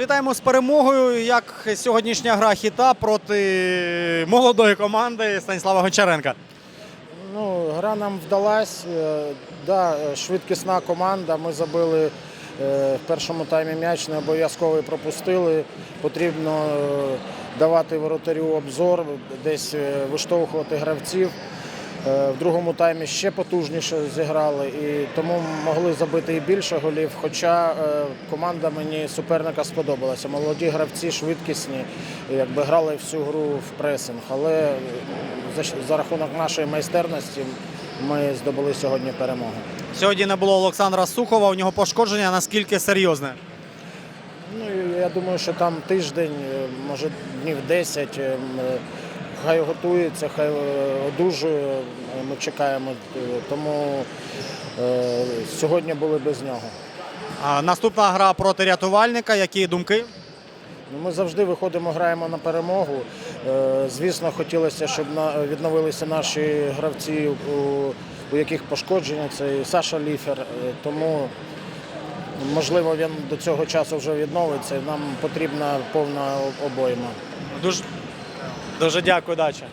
Вітаємо з перемогою. Як сьогоднішня гра хіта проти молодої команди Станіслава Гончаренка. Ну, гра нам вдалась. Е, Да, е, швидкісна команда. Ми забили е, в першому таймі м'яч, не обов'язково пропустили. Потрібно давати воротарю обзор, десь виштовхувати гравців. Е, В другому таймі ще потужніше зіграли і тому могли забити і більше голів. Хоча е, команда мені суперника сподобалася. Молоді гравці швидкісні, якби грали всю гру в пресинг. Але за, за рахунок нашої майстерності ми здобули сьогодні перемогу. Сьогодні не було Олександра Сухова, у нього пошкодження наскільки серйозне. Ну я думаю, що там тиждень, е, може днів 10. Хай готується, хай е, одужує. е, Ми чекаємо. е, Тому сьогодні були без нього. А наступна гра проти рятувальника. Які думки? Ну, Ми завжди виходимо, граємо на перемогу. Звісно, хотілося, щоб відновилися наші гравці, у, яких пошкодження. Це і Саша Ліфер. Тому, можливо, він до цього часу вже відновиться. Нам потрібна повна обойма. Дуже, дуже дякую, дача.